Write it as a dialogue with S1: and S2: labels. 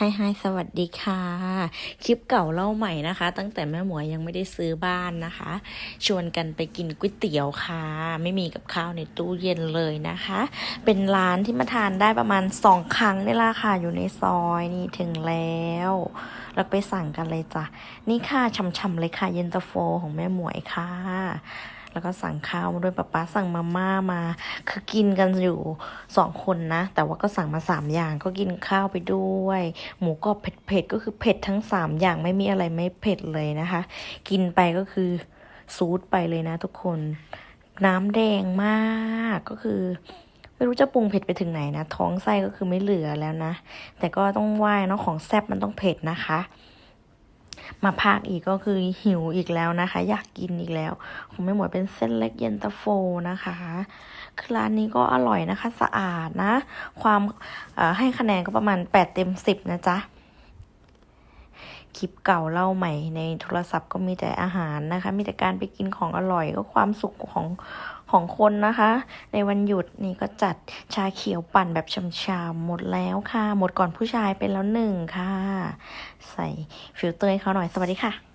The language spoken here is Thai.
S1: ไฮไฮสวัสดีค่ะ คลิปเก่าเล่าใหม่นะคะ ตั้งแต่แม่หมวยยังไม่ได้ซื้อบ้านนะคะ ชวนกันไปกินก๋วยเตี๋ยวค่ะ ไม่มีกับข้าวในตู้เย็นเลยนะคะ เป็นร้านที่มาทานได้ประมาณสองครั้งนี่ละค่ะ อยู่ในซอยนี่ถึงแล้วเราไปสั่งกันเลยจ้ะนี่ค่ะช่ำๆเลยค่ะเย็นตาโฟของแม่หมวยค่ะ แล้วก็สั่งข้าวมาด้วยป๊าป๊าสั่งมาม่ามา คือกินกันอยู่สองคนนะ แต่ว่าก็สั่งมาสามอย่างก็กินข้าวไปด้วย หมูกรอบเผ็ดๆก็คือเผ็ดทั้งสามอย่างไม่มีอะไรไม่เผ็ดเลยนะคะ กินไปก็คือซูดไปเลยนะทุกคน น้ำแดงมากก็คือไม่รู้จะปรุงเผ็ดไปถึงไหนนะ ท้องไส้ก็คือไม่เหลือแล้วนะ แต่ก็ต้องไหว้เนาะของแซ่บมันต้องเผ็ดนะคะ มาภาคอีกก็คือหิวอีกแล้วนะคะ อยากกินอีกแล้วของแม่หมวยเป็นเส้นเล็กเย็นตาโฟนะคะคือร้านนี้ก็อร่อยนะคะ สะอาดนะ ความให้คะแนนก็ประมาณ 8 เต็ม 10 นะจ๊ะ คลิปเก่าเล่าใหม่ ในโทรศัพท์ก็มีแต่อาหารนะคะ มีแต่การไปกินของอร่อยก็ความสุขของของคนนะคะ ในวันหยุดนี่ก็จัดชาเขียวปั่นแบบชำๆหมดแล้วค่ะ หมดก่อนผู้ชายไปแล้วหนึ่งค่ะ ใส่ฟิลเตอร์ให้เขาหน่อยสวัสดีค่ะ